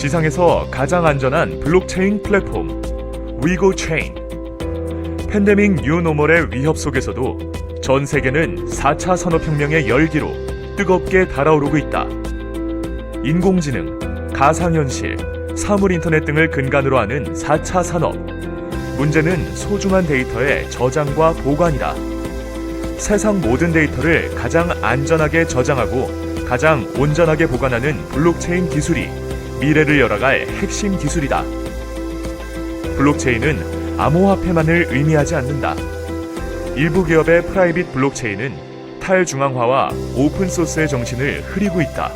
지상에서 가장 안전한 블록체인 플랫폼 위고 체인. 팬데믹 뉴노멀의 위협 속에서도 전 세계는 4차 산업혁명의 열기로 뜨겁게 달아오르고 있다. 인공지능, 가상현실, 사물인터넷 등을 근간으로 하는 4차 산업. 문제는 소중한 데이터의 저장과 보관이다. 세상 모든 데이터를 가장 안전하게 저장하고 가장 온전하게 보관하는 블록체인 기술이 미래를 열어갈 핵심 기술이다. 블록체인은 암호화폐만을 의미하지 않는다. 일부 기업의 프라이빗 블록체인은 탈중앙화와 오픈소스의 정신을 흐리고 있다.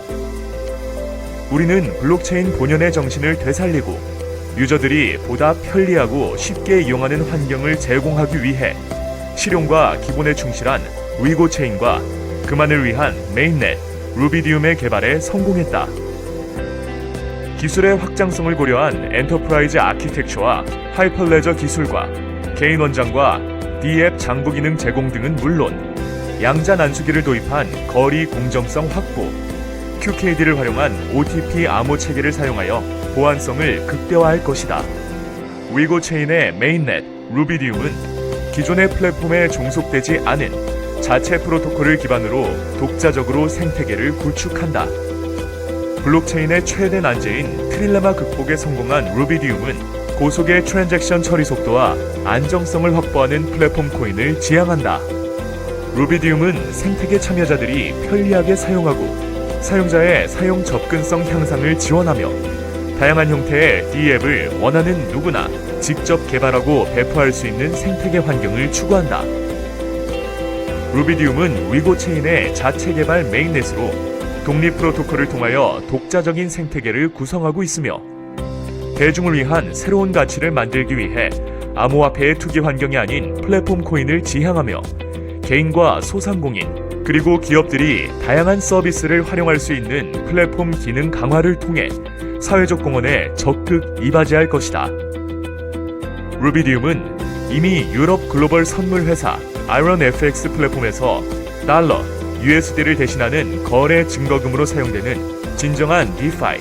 우리는 블록체인 본연의 정신을 되살리고 유저들이 보다 편리하고 쉽게 이용하는 환경을 제공하기 위해 실용과 기본에 충실한 위고 체인과 그만을 위한 메인넷 루비디움의 개발에 성공했다. 기술의 확장성을 고려한 엔터프라이즈 아키텍처와 하이퍼레저 기술과 개인 원장과 D앱 장부 기능 제공 등은 물론 양자 난수기를 도입한 거리 공정성 확보, QKD를 활용한 OTP 암호 체계를 사용하여 보안성을 극대화할 것이다. 위고 체인의 메인넷 루비디움은 기존의 플랫폼에 종속되지 않은 자체 프로토콜을 기반으로 독자적으로 생태계를 구축한다. 블록체인의 최대 난제인 트릴레마 극복에 성공한 루비디움은 고속의 트랜잭션 처리 속도와 안정성을 확보하는 플랫폼 코인을 지향한다. 루비디움은 생태계 참여자들이 편리하게 사용하고 사용자의 사용 접근성 향상을 지원하며 다양한 형태의 D앱을 원하는 누구나 직접 개발하고 배포할 수 있는 생태계 환경을 추구한다. 루비디움은 위고 체인의 자체 개발 메인넷으로 독립 프로토콜을 통하여 독자적인 생태계를 구성하고 있으며 대중을 위한 새로운 가치를 만들기 위해 암호화폐의 투기 환경이 아닌 플랫폼 코인을 지향하며 개인과 소상공인 그리고 기업들이 다양한 서비스를 활용할 수 있는 플랫폼 기능 강화를 통해 사회적 공헌에 적극 이바지할 것이다. 루비디움은 이미 유럽 글로벌 선물 회사 아이런 FX 플랫폼에서 달러, USD를 대신하는 거래 증거금으로 사용되는 진정한 DeFi,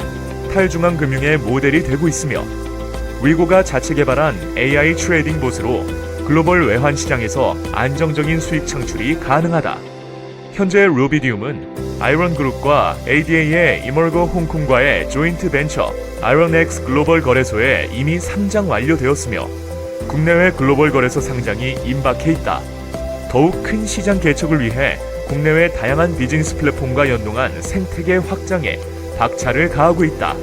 탈중앙 금융의 모델이 되고 있으며 위고가 자체 개발한 AI 트레이딩 봇으로 글로벌 외환 시장에서 안정적인 수익 창출이 가능하다. 현재 루비디움은 아이런 그룹과 ADA의 이멀거 홍콩과의 조인트 벤처 아이런X 글로벌 거래소에 이미 상장 완료되었으며 국내외 글로벌 거래소 상장이 임박해 있다. 더욱 큰 시장 개척을 위해 국내외 다양한 비즈니스 플랫폼과 연동한 생태계 확장에 박차를 가하고 있다.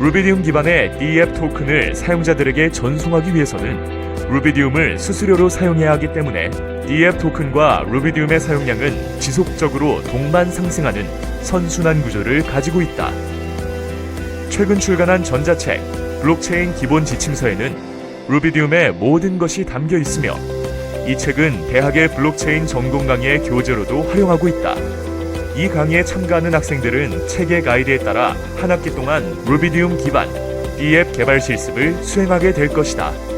루비디움 기반의 D앱 토큰을 사용자들에게 전송하기 위해서는 루비디움을 수수료로 사용해야 하기 때문에 D앱 토큰과 루비디움의 사용량은 지속적으로 동반 상승하는 선순환 구조를 가지고 있다. 최근 출간한 전자책 블록체인 기본 지침서에는 루비디움의 모든 것이 담겨 있으며 이 책은 대학의 블록체인 전공 강의의 교재로도 활용하고 있다. 이 강의에 참가하는 학생들은 책의 가이드에 따라 한 학기 동안 루비디움 기반 D앱 개발 실습을 수행하게 될 것이다.